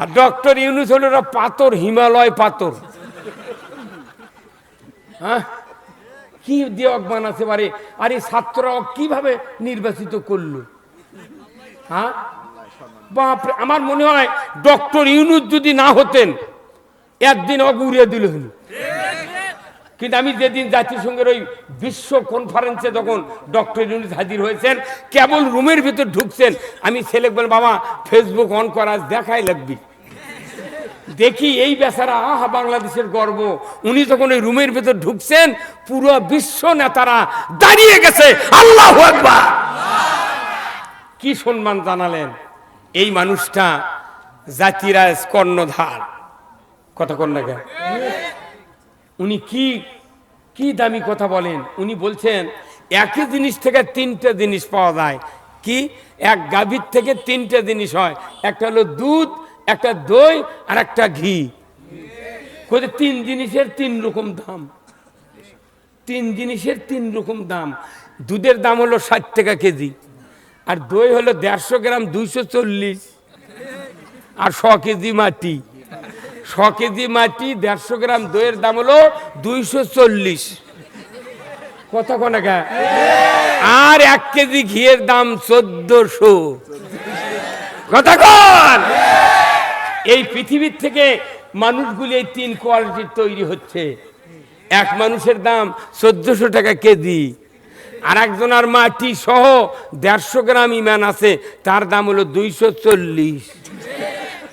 আর doctor Yunus হলো ওরা পাথর, হিমালয় পাথর। হ্যাঁ? কি দিয়ে দেওয়াক বানাতে পারে আর এই ছাত্ররা কীভাবে নির্বাচিত করল? হ্যাঁ? বাপরে, আমার মনে হয় ডক্টর ইউনুস যদি না হতেন, একদিন অগুড়িয়ে দিল হলো। কিন্তু আমি যেদিন জাতিসংঘের ওই বিশ্ব কনফারেন্সে যখন ডক্টর ইউনুস হাজির হয়েছেন, কেবল রুমের ভিতর ঢুকছেন, আমি ছেলে বল বাবা ফেসবুক অন করা দেখাই লাগবি। দেখি এই বেচারা, আহা, বাংলাদেশের গর্ব। উনি যখন ওই রুমের ভেতর ঢুকছেন, পুরো বিশ্ব নেতারা দাঁড়িয়ে গেছে। আল্লাহ কি সম্মান জানালেন এই মানুষটা জাতিরাজ কর্ণধার। কথা কন্যা কেন? উনি কি কি দামি কথা বলেন। উনি বলছেন, একই জিনিস থেকে তিনটে জিনিস পাওয়া যায়। কি? এক গাভীর থেকে তিনটে জিনিস হয়। একটা হলো দুধ একটা দই আর একটা ঘি। কোথায় তিন জিনিসের তিন রকম দাম। তিন জিনিসের তিন রকম দাম। দুধের দাম হলো ষাট টাকা কেজি। আর দই হলো দেড়শো গ্রাম দুইশো চল্লিশ। আর শ কেজি মাটি। শ কেজি মাটি দেড়শো গ্রাম দইয়ের দাম হলো দুইশো চল্লিশ। কত কোনাকা আর এক কেজি ঘিয়ের দাম চোদ্দশো। কথা কন। এই পৃথিবীর থেকে মানুষগুলি এই তিন কোয়ালিটির তৈরি হচ্ছে। এক মানুষের দাম চোদ্দশো টাকা কেজি, আর একজনের মাটি সহ দেড়শো গ্রাম ইমান আছে, তার দাম হলো দুইশো চল্লিশ।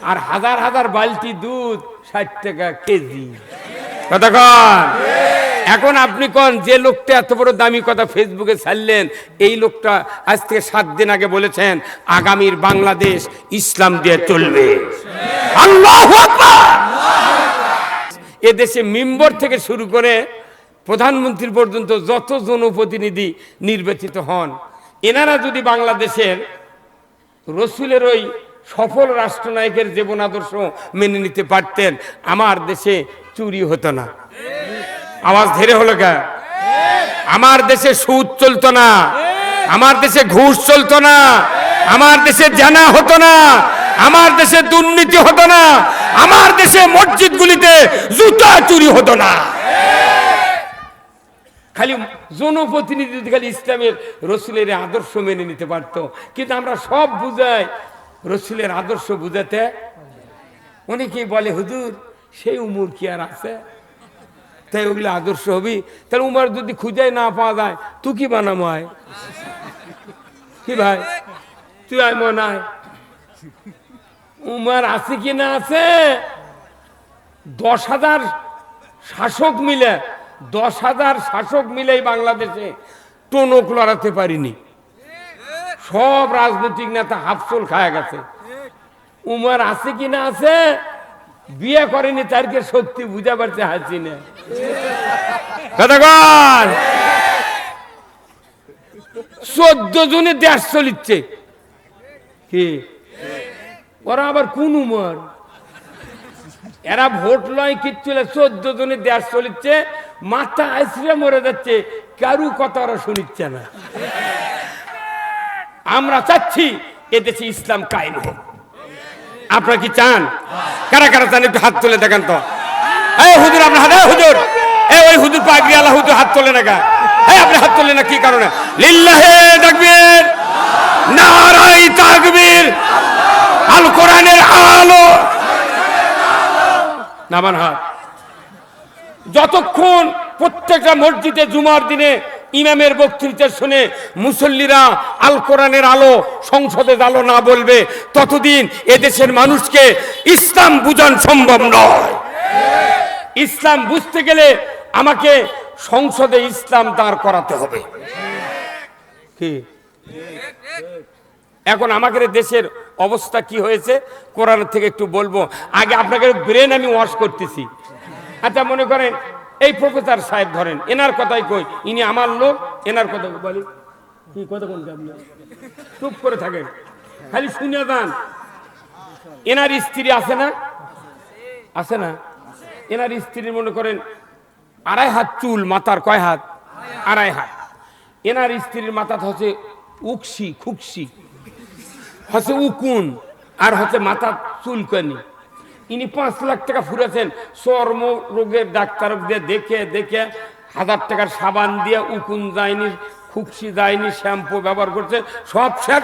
আর হাজার হাজার বালতি দুধ ষাট টাকা কেজি। কথা এখন আপনি কন, যে লোকটা এত বড় দামি কথা ফেসবুকে ছাড়লেন, এই লোকটা আজ থেকে সাত দিন আগে বলেছেন, আগামীর বাংলাদেশ ইসলাম দিয়ে চলবে। এদেশে মেম্বর থেকে শুরু করে প্রধানমন্ত্রী পর্যন্ত যত জনপ্রতিনিধি নির্বাচিত হন, এনারা যদি বাংলাদেশের রসুলের ওই সফল রাষ্ট্রনায়কের জীবন আদর্শ মেনে নিতে পারতেন, আমার দেশে চুরি হতো না। আওয়াজ ধীরে হলো কে? আমার দেশে সুদ চলতো না। আমার দেশে ঘুষ চলতো না। আমার দেশে জানা হতো না। আমার দেশে দুর্নীতি হতো না। আমার দেশে মসজিদগুলিতে জুতা চুরি হতো না। খালি জনপ্রতিনিধি খালি ইসলামের রসুলের আদর্শ মেনে নিতে পারতো। কিন্তু আমরা সব বুঝাই রসুলের আদর্শ বুঝাতে। অনেকেই বলে, হুজুর, সেই উমর কি আর আছে? তাই ওগুলো আদর্শ হবি। তাহলে উমার যদি খুঁজে না পাওয়া যায়, তুই কি বানাম কি ভাই? তুই আয় মনে উমার আছে কি না আছে? দশ হাজার শাসক মিলে দশ হাজার শাসক মিলেই বাংলাদেশে টনক লড়াতে পারিনি। সব রাজনৈতিক নেতা হাফসল খায় গেছে। উমার আছে কি না আছে? বিয়ে করেনি তারকে সত্যি বুঝা পারছে হাসি না। চোদ্দ জনে দেশ চলিচ্ছে। কি? ওরা আবার কোন উমর? এরা ভোট লয় কিচ্ছু চোদ্দ জনের দেশ চলিচ্ছে মাথা আইসরে মরে যাচ্ছে কারু কথা ওরা শুনিচ্ছে না। আমরা চাচ্ছি এদেশে ইসলাম কায়েম হোক। আপনারা কি চান? কারা কারা চান? একটু হাত তুলে দেখেন তো। এই হুজুর, আপনার হাত হুজুর, এই ওই হুজুর পাগড়ি আলা হুজুর হাত তোলে না গা এই আপনি হাত তোলে না কি কারণে? লিল্লাহে তাকবীর নারাই তাকবীর আল কোরআনের আলো। নামান হাত। যতক্ষণ প্রত্যেকটা মসজিদে জুমার দিনে ইমামের বক্তৃতা শুনে মুসল্লিরা আল কোরআনের আলো সংসদে আলো না বলবে ততদিন এদেশের মানুষকে ইসলাম বুঝান সম্ভব নয়। ইসলাম বুঝতে গেলে আমাকে সংসদে ইসলাম দাঁড় করাতে হবে। কি? এখন আমাদের দেশের অবস্থা কি হয়েছে কোরআন থেকে একটু বলব। আগে আপনাকে ব্রেন আমি ওয়াশ করতেছি। আচ্ছা মনে করেন এই প্রফেসর সাহেব ধরেন, এনার কথাই কই, ইনি আমার লোক, এনার কথা বলি কি কথা বলতে আপনি? চুপ করে থাকেন। খালি শুনে যান। এনার স্ত্রী আছে না? আছে না? এনার স্ত্রী মনে করেন, আড়াই হাত চুল, মাথার কয় হাত? আড়াই হাত। এনার স্ত্রীর মাথা হচ্ছে উকসি, খুকসি। হচ্ছে উকুন, আর হচ্ছে মাথা চুলকানি। ইনি পাঁচ লাখ টাকা ফুরেছেন। চর্ম রোগের ডাক্তার দেখে দেখে হাজার টাকার সাবান দিয়ে উকুন যায়নি খুকসি যায়নি, শ্যাম্পু ব্যবহার করছে। সব শেষ।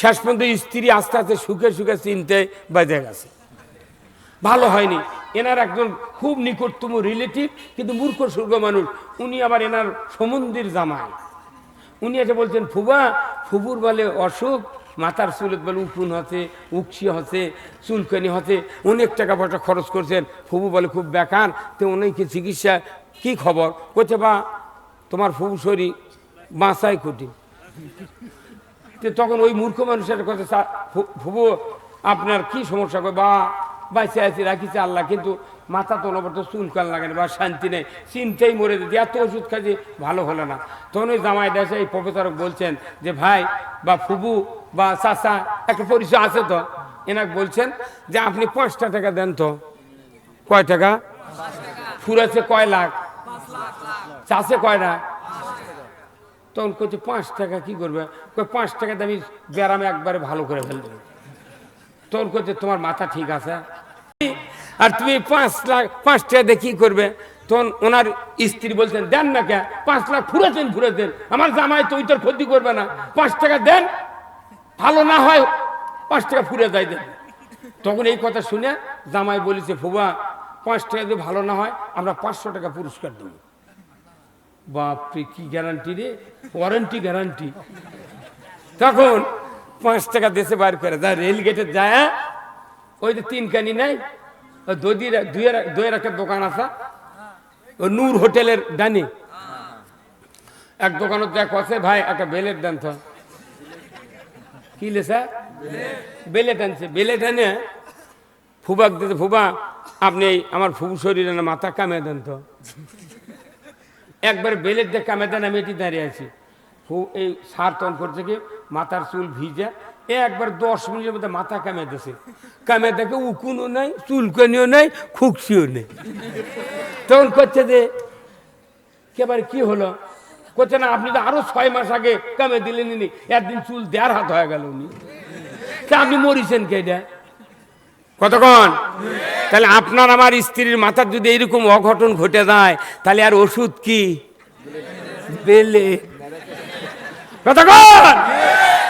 শেষ পর্যন্ত স্ত্রী আস্তে আস্তে সুখে সুখে চিনতে বেঁধে গেছে। ভালো হয়নি। এনার একজন খুব নিকটতম রিলেটিভ কিন্তু মূর্খ, সুর্গ মানুষ। উনি আবার এনার সমন্দির জামাই। উনি এসে বলছেন ফুবা ফুবুর বলে অসুখ মাথার চুলত বলে উকুন হচ্ছে উকসি হচ্ছে, চুলকানি হচ্ছে, অনেক টাকা পয়সা খরচ করছেন। ফুবু বলে খুব বেকার, তো অনেকে চিকিৎসা, কি খবর? কোথে বা, তোমার ফুবু শরীর বাঁচাই কুটি। তখন ওই মূর্খ মানুষের কথা ফুবু, আপনার কি সমস্যা? বা বাইসে আছি রাখিছে আল্লাহ, কিন্তু মাথা তো নবর তো চুলকান লাগে না বা শান্তি নেই। চিন্তাই মরে দিতে এত ওষুধ খাইছে, ভালো হলো না। তখন ওই জামাই দেশে এই প্রফেসর বলছেন যে, ভাই বা ফুবু বা চাচা, একটা পরিচয় আছে তো? এনাকে বলছেন যে, আপনি পাঁচটা টাকা দেন তো। কয় টাকা? ফুরাছে কয় লাখ। চাষে কয় না? তখন কইছে, পাঁচ টাকা কি করবে? পাঁচ টাকা আমি ব্যারামে একবারে ভালো করে ফেলবে তখন কইছে তোমার মাথা ঠিক আছে? আর তুমি পাঁচ লাখ, পাঁচ টাকা দিয়ে কি করবে? তখন ওনার স্ত্রী বলছেন, দেন না কে? পাঁচ লাখ ফুরেছেন ফুরেছেন। আমার জামাই তো ওই তোর ক্ষতি করবে না। পাঁচ টাকা দেন। ভালো না হয়, পাঁচ টাকা ফুরে যায় দেন। তখন এই কথা শুনে জামাই বলেছে ফুবা পাঁচ টাকা যদি ভালো না হয়, আমরা পাঁচশো টাকা পুরস্কার দেবো। বাপরে, কি গ্যারান্টি রে? ওয়ারেন্টি গ্যারান্টি তখন পাঁচ টাকা দেশে বার করে। যা রেল গেটে যায়? ওই যে তিন কানি নাই দুইয়ের একটা দোকান আছে। ও নূর হোটেলের ডানি। এক দেখ আছে, ভাই, একটা বেলের তো। কি লেসা বেলে টানছে বেলে টানে ফুবাক দিতে ফুবা, আপনি আমার ফুবু শরীরে না মাথা কামে দেন তো। একবার বেলের দিয়ে কামে দেন, আমি এটি দাঁড়িয়ে আছি। এই সার তন করছে কি? মাথার চুল ভিজে, এ একবার দশ মিনিটের মধ্যে মাথা কামে দিয়েছে কামে দেখে উকুনও নেই, চুলকানিও নেই, খুকসিও নেই। তখন করছে যে কেবারে কি হলো? করছে না, আপনি তো আরও ছয় মাস আগে কামে দিলেন নি একদিন চুল দেড় হাত হয়ে গেল উনি। তা আপনি মরিছেন কে এটা? কতক্ষণ? তাহলে আপনার আমার স্ত্রীর মাথার যদি এইরকম অঘটন ঘটে যায়, তাহলে আর ওষুধ কি? বেলে। কতক্ষণ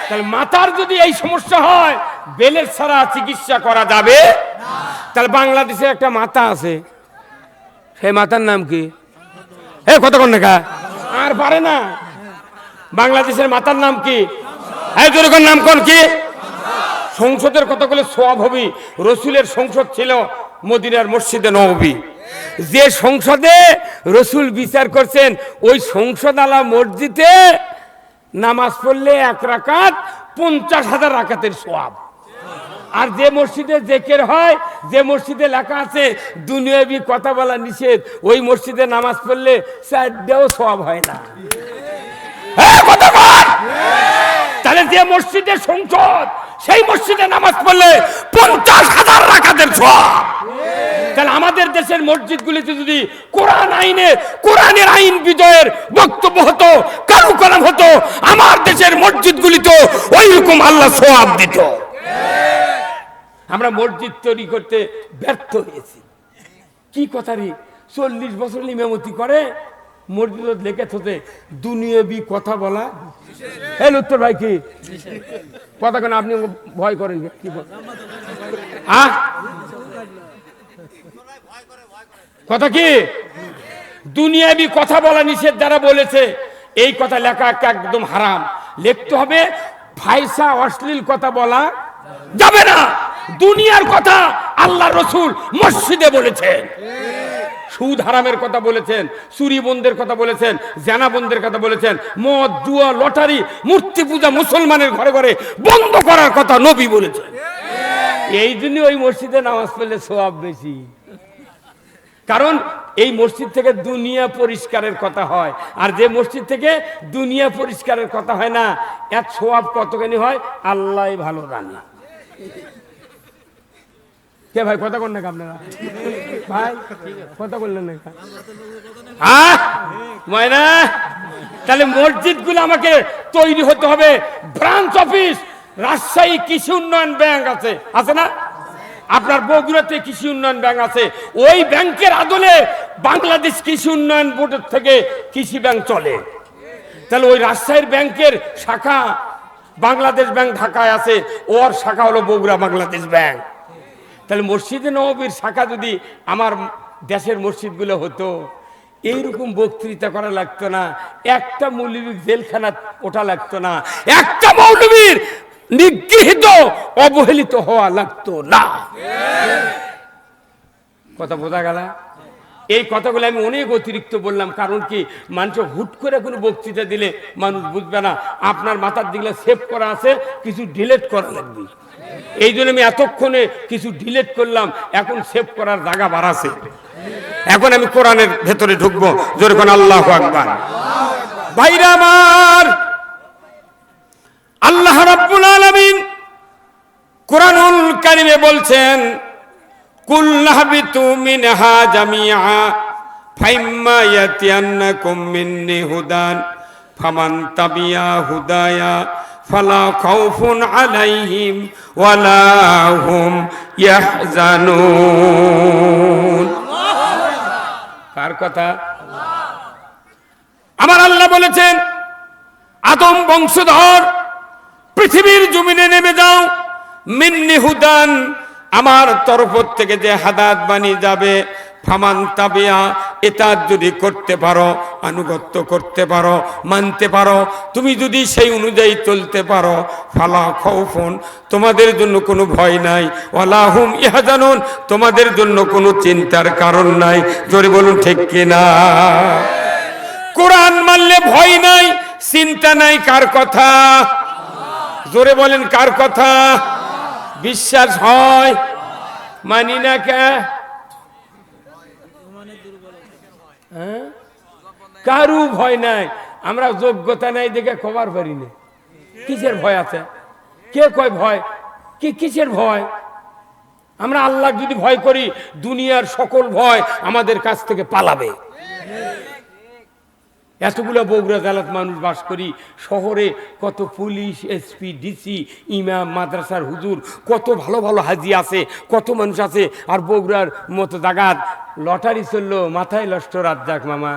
তাহলে মাথার যদি এই সমস্যা হয়, বেলের ছাড়া চিকিৎসা করা যাবে? তাহলে বাংলাদেশে একটা মাথা আছে। সেই মাথার নাম কি? এ কতক্ষণ দেখা আর পারে না। বাংলাদেশের মাতার নাম কি? নাম কোন কি? সংসদের কতগুলো সোয়াব হবি? রসুলের সংসদ ছিল মদিনার মসজিদে নবী যে সংসদে রসুল বিচার করছেন, ওই সংসদ আলা মসজিদে নামাজ পড়লে এক রাকাত পঞ্চাশ হাজার রাকাতের সোয়াব আর যে মসজিদে জেকের হয় যে মসজিদে লেখা আছে দুনিয়াবি কথা বলা নিষেধ ওই মসজিদে নামাজ পড়লে চারটাও সব হয় না। হ্যাঁ, তাহলে যে মসজিদে সংসদ সেই মসজিদে নামাজ পড়লে পঞ্চাশ হাজার রাখাদের সব তাহলে আমাদের দেশের মসজিদগুলিতে যদি কোরআন আইনে, কোরআনের আইন বিজয়ের বক্তব্য হতো কারু কালাম হতো, আমার দেশের মসজিদগুলিতে ওই রকম আল্লাহ সোয়াব দিত। আমরা মসজিদ তৈরি করতে ব্যর্থ হয়েছি। কি কথা রে? চল্লিশ বছর ইমামতি করে মসজিদ লেখে থতে দুনিয়াবি কথা বলা। এই উত্তর ভাই কি? কথা কেন, আপনি ভয় করেন কে? আহ? কথা কি? দুনিয়াবি কথা বলা নিষেধ যারা বলেছে এই কথা লেখা একদম হারাম। লিখতে হবে ফাইসা অশ্লীল কথা বলা যাবে না। দুনিয়ার কথা আল্লাহ রসুল মসজিদে বলেছেন। সুদ হারামের কথা বলেছেন চুরি বন্ধের কথা বলেছেন জানা বন্ধের কথা বলেছেন মদ জুয়া লটারি মূর্তি পূজা মুসলমানের ঘরে ঘরে বন্ধ করার কথা নবী বলেছেন। এই জন্য ওই মসজিদে নামাজ পড়লে সোয়াব বেশি। কারণ এই মসজিদ থেকে দুনিয়া পরিষ্কারের কথা হয়। আর যে মসজিদ থেকে দুনিয়া পরিষ্কারের কথা হয় না এক সোয়াব কতখানি হয়? আল্লাহ ভালো জানে কে ভাই, কথা কন না আপনারা? ভাই, কথা বললেন না হ্যাঁ ময়না, তাহলে মসজিদগুলো আমাকে তৈরি হতে হবে। ব্রাঞ্চ অফিস রাজশাহী কৃষি উন্নয়ন ব্যাংক আছে। আছে না? আপনার বগুড়াতে কৃষি উন্নয়ন ব্যাংক আছে। ওই ব্যাংকের আদলে বাংলাদেশ কৃষি উন্নয়ন বোর্ডের থেকে কৃষি ব্যাংক চলে। তাহলে ওই রাজশাহীর ব্যাংকের শাখা বাংলাদেশ ব্যাংক ঢাকায় আছে, ওর শাখা হলো বগুড়া বাংলাদেশ ব্যাংক। তাহলে মসজিদে নবীর শাখা যদি আমার দেশের মসজিদগুলো হতো, এইরকম বক্তৃতা করা লাগতো না। একটা মৌলবীর জেলখানা ওটা লাগতো না। একটা মৌলবীর নিগৃহীত, অবহেলিত হওয়া লাগতো না। কথা বোঝা গেল? এই কথাগুলো আমি অনেক অতিরিক্ত বললাম, কারণ কি? মানুষ হুট করে কোনো বক্তৃতা দিলে মানুষ বুঝবে না, আপনার মাথার দিকে সেভ করা আছে, কিছু ডিলেট করা লাগবে। এই জন্য আমি এতক্ষণে কিছু ডিলেট করলাম, এখন সেভ করার জায়গা বাড়াছে এখন আমি কোরআনের ভেতরে ঢুকবো, জোরে কোন আল্লাহ আকবার। ভাইরা আমার আল্লাহ রাব্বুল আলামিন কোরআনুল কারিমে বলছেন কুল্লাহবিতু মিনহা জামিআ, ফাইম্মা ইয়াতিয়ান্নাকুম মিন্নি হুদান, ফামান তাবিয়া হুদায়া, ফালা খাউফুন আলাইহিম ওয়ালা হুম ইয়াহজানুন। কার কথা? আমার আল্লাহ বলেছেন, আদম বংশধর পৃথিবীর জমিনে নেমে যাও। মিন্নি হুদান, আমার তরফ থেকে যে হাদাত বানিয়ে যাবে, ফামান তাবিয়া, এটা যদি করতে পারো, আনুগত্য করতে পারো, মানতে পারো, তুমি যদি সেই অনুযায়ী চলতে পারো, ফালা খৌফন, তোমাদের জন্য কোনো ভয় নাই। ওয়ালাহুম ইহাজানুন, তোমাদের জন্য কোনো চিন্তার কারণ নাই। জোরে বলুন, ঠিক কিনা? কোরআন মানলে ভয় নাই, চিন্তা নাই, কার কথা? জোরে বলেন, কার কথা? বিশ্বাস হয়? মানি না কে? হ্যাঁ? কারু ভয় নাই। আমরা যোগ্যতা নাই দেখে খবর পারি না। কিসের ভয় আছে? কে কয় ভয়? কি কিসের ভয়? আমরা আল্লাহ যদি ভয় করি, দুনিয়ার সকল ভয় আমাদের কাছ থেকে পালাবে। এতগুলো বগুড়া জেলাত মানুষ বাস করি, শহরে কত পুলিশ, এসপি, ডিসি, ইমাম, মাদ্রাসার হুজুর, কত ভালো ভালো হাজি আছে, কত মানুষ আছে, আর বগুড়ার মতো জাগাত, লটারি চলল, মাথায় লষ্ট রাত যাক মামা।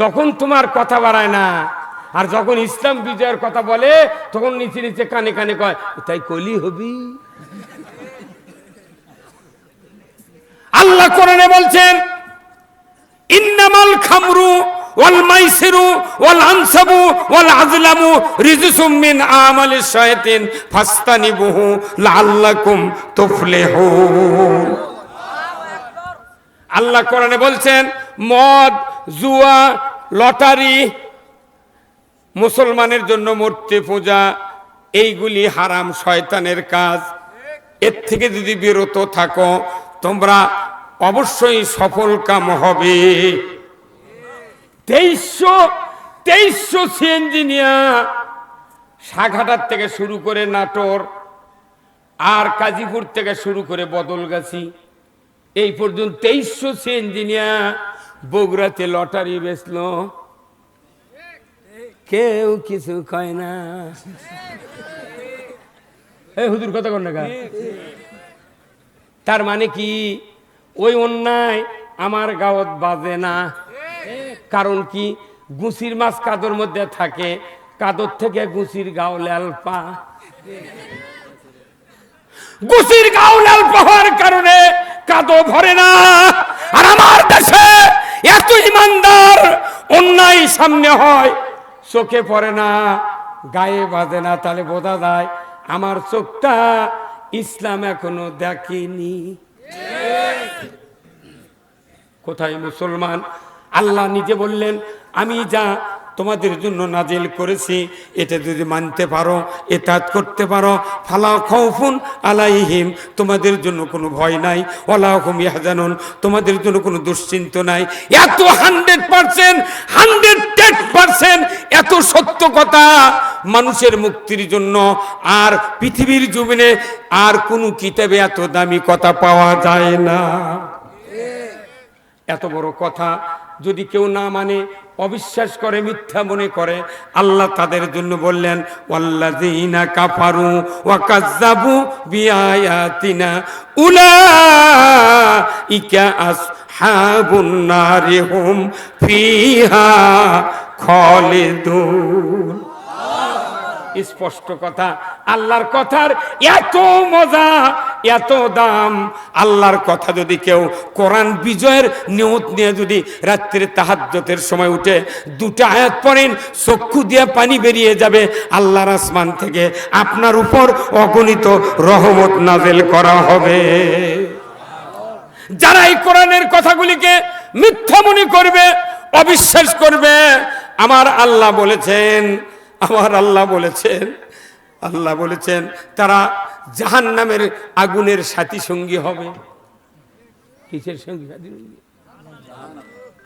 তখন তোমার কথা বাড়ায় না, আর যখন ইসলাম বিজয়ের কথা বলে, তখন নিচে নিচে কানে কানে কয় তাই কলি হবি? আল্লাহ কোরআনে বলছেন ইন্নামাল খামরু ওয়াল মাইসিরু ওয়াল আনসাবু ওয়াল আজলামু রিজসুম মিন আমালিশ শায়াতিন ফাস্তানিবুহু লাআল্লাকুম তুফলিহুন আল্লাহ কোরআনে বলছেন, মদ, জুয়া, লটারি, মুসলমানের জন্য মূর্তি পূজা, এইগুলি হারাম, শয়তানের কাজ। এর থেকে যদি বিরত থাকো, তোমরা অবশ্যই সফল কাম হবে। তেইশশো তেইশশো সিএনজি নিয়া সাঘাটার থেকে শুরু করে নাটোর, আর কাজীপুর থেকে শুরু করে বদলগাছি। এই পর্যন্ত তেইশশো সিএনজি নিয়া বগুড়াতে লটারি বেচল। কেউ কিছু কয় না। হুজুর কথা কর না তার মানে কি? ওই অন্যায় আমার গাঁত বাজে না। কারণ কি? গুছির মাছ কাদর মধ্যে থাকে, কাদর থেকে গুছির গাও লাল পা গুছির গাও লাল পাওয়ার কারণে কাদো ভরে না। আর আমার দেশে এত ইমানদার অন্যায় সামনে হয়, চোখে পড়ে না, গায়ে বাজে না। তাহলে বোঝা যায়, আমার চোখটা ইসলাম এখনও দেখেনি। কোথায় মুসলমান? আল্লাহ নিজে বললেন, আমি যা তোমাদের জন্য নাজেল করেছি, এটা যদি মানতে পারো, এতাত করতে পারো ফালা খৌফুন আলাইহিম, তোমাদের জন্য কোনো ভয় নাই ওলাহুম ইয়াহজানুন, তোমাদের জন্য কোনো দুশ্চিন্ত নাই। এত hundred percent, hundred ten percent এত সত্য কথা মানুষের মুক্তির জন্য আর পৃথিবীর জমিনে আর কোনো কিতাবে এত দামি কথা পাওয়া যায় না। এত বড় কথা যদি কেউ না মানে অবিশ্বাস করে, মিথ্যা মনে করে, আল্লাহ তাদের জন্য বললেন, ওয়াল্লাযীনা কাফারু ওয়া কাযযাবু বিআয়াতিনা উলাইকা আসহাবুন নারি হুম ফিহা খালিদুন। স্পষ্ট কথা। আল্লাহর কথার এত মজা, এত দাম। আল্লাহর কথা যদি কেউ কোরআন বিজয়ের নিয়ত নিয়ে যদি রাত্রে তাহাজ্জতের সময় উঠে দুটো আয়াত পড়েন, চক্ষু দিয়ে পানি বেরিয়ে যাবে। আল্লাহর আসমান থেকে আপনার উপর অগণিত রহমত নাজেল করা হবে। যারা এই কোরআনের কথাগুলিকে মিথ্যা মনে করবে, অবিশ্বাস করবে, আমার আল্লাহ বলেছেন আমার আল্লাহ বলেছেন আল্লাহ বলেছেন, তারা জাহান নামের আগুনের সাথী সঙ্গী হবে। কিসের সঙ্গী সাথী? সঙ্গী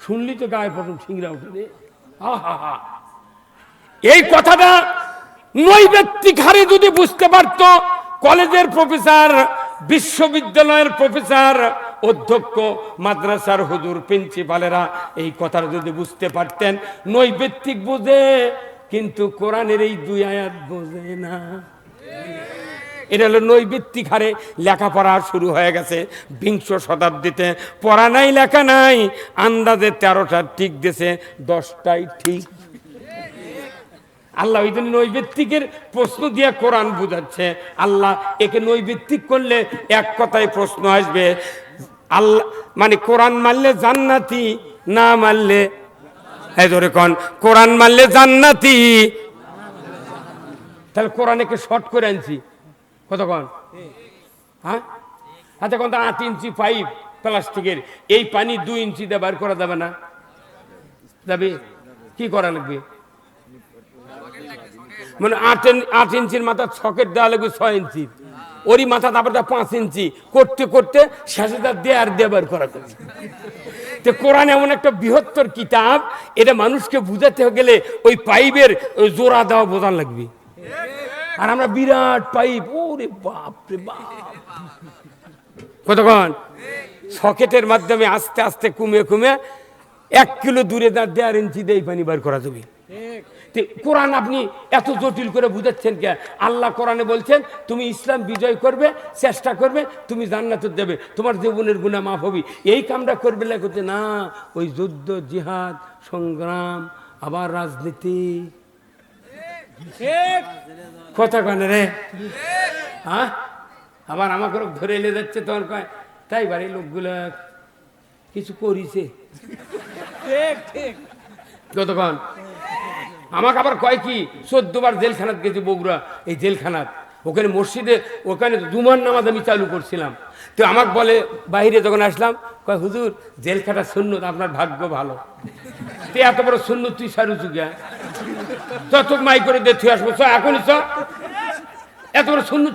শুনলি তো গায়ে প্রথম সিংরা উঠে রে। এই কথাটা নৈবেত্তিক হারে যদি বুঝতে পারত, কলেজের প্রফেসর, বিশ্ববিদ্যালয়ের প্রফেসর, অধ্যক্ষ, মাদ্রাসার হুজুর, প্রিন্সিপালেরা এই কথাটা যদি বুঝতে পারতেন, নৈবেত্তিক বোঝে কিন্তু কোরআনের এই দুই আয়াত বোঝে না। এটা হলো নৈবিত্তিক হারে লেখাপড়া শুরু হয়ে গেছে বিংশ শতাব্দীতে। পড়া নাই, লেখা নাই, আন্দাজে তেরোটা ঠিক দিয়েছে, দশটাই ঠিক। আল্লাহ ওই জন্য নৈবেত্তিকের প্রশ্ন দিয়ে কোরআন বুঝাচ্ছে। আল্লাহ একে নৈবেত্তিক করলে এক কথায় প্রশ্ন আসবে। আল্লাহ মানে কোরআন মারলে জান্নাতি, না মারলে এই ধরে কন, কোরআন মারলে জান্নাতি। তাহলে কোরআনকে শর্ট করে আনছি? কতক্ষণ হ্যাঁ? আচ্ছা কোন আট ইঞ্চি পাইপ প্লাস্টিকের। এই পানি দুই ইঞ্চি দিয়ে বার করা যাবে না? যাবে? কি করা লাগবে? মানে আট আট ইঞ্চির মাথা ছকেট দেওয়া লাগবে ছয় ইঞ্চি। ওরই মাথা তারপর পাঁচ ইঞ্চি। করতে করতে শেষে তার দেয়ার দেবার করা যাবে তো কোরআন এমন একটা বৃহত্তর কিতাব, এটা মানুষকে বুঝাতে গেলে ওই পাইপের জোড়া দেওয়া বোঝান লাগবে। আর আমরা বিরাট পাইপ, ওরে বাপ রে বাপ। কতক্ষণ? সকেটের মাধ্যমে আস্তে আস্তে কুমে কুমে এক কিলো দূরে তার দেড় ইঞ্চি দিয়ে পানি বার করা যাবে। কোরআন আপনি এত জটিল করে বুঝাচ্ছেন কে? আল্লাহ কোরআনে বলছেন তুমি ইসলাম বিজয় করবে চেষ্টা করবে তুমি জান্নাত দেবে তোমার জীবনের গুণা মাফ হবি। এই কামটা করবে করতে না ওই যুদ্ধ জিহাদ সংগ্রাম আবার রাজনীতি। কথা কানে রে? হ্যাঁ? আবার আমাকে ধরে এলে যাচ্ছে তখন কয় তাই বাড়ির লোকগুলা কিছু করিছে। ঠিক ঠিক। কতক্ষণ? আমাকে আবার কয় কি, চোদ্দবার জেলখানাত গেছি বগুড়া, এই জেলখানাত। ওখানে মসজিদে, ওখানে দুমার নামাজ আমি চালু করছিলাম। তো আমাকে বলে, বাইরে যখন আসলাম, কয়, হুজুর জেল খাটা শূন্য আপনার ভাগ্য ভালো। তুই এত বড় শূন্য তুই সারু চুকিয়া চ তোকে মাই করে দে তুই আসব। এখনই চ। এত বড় শূন্য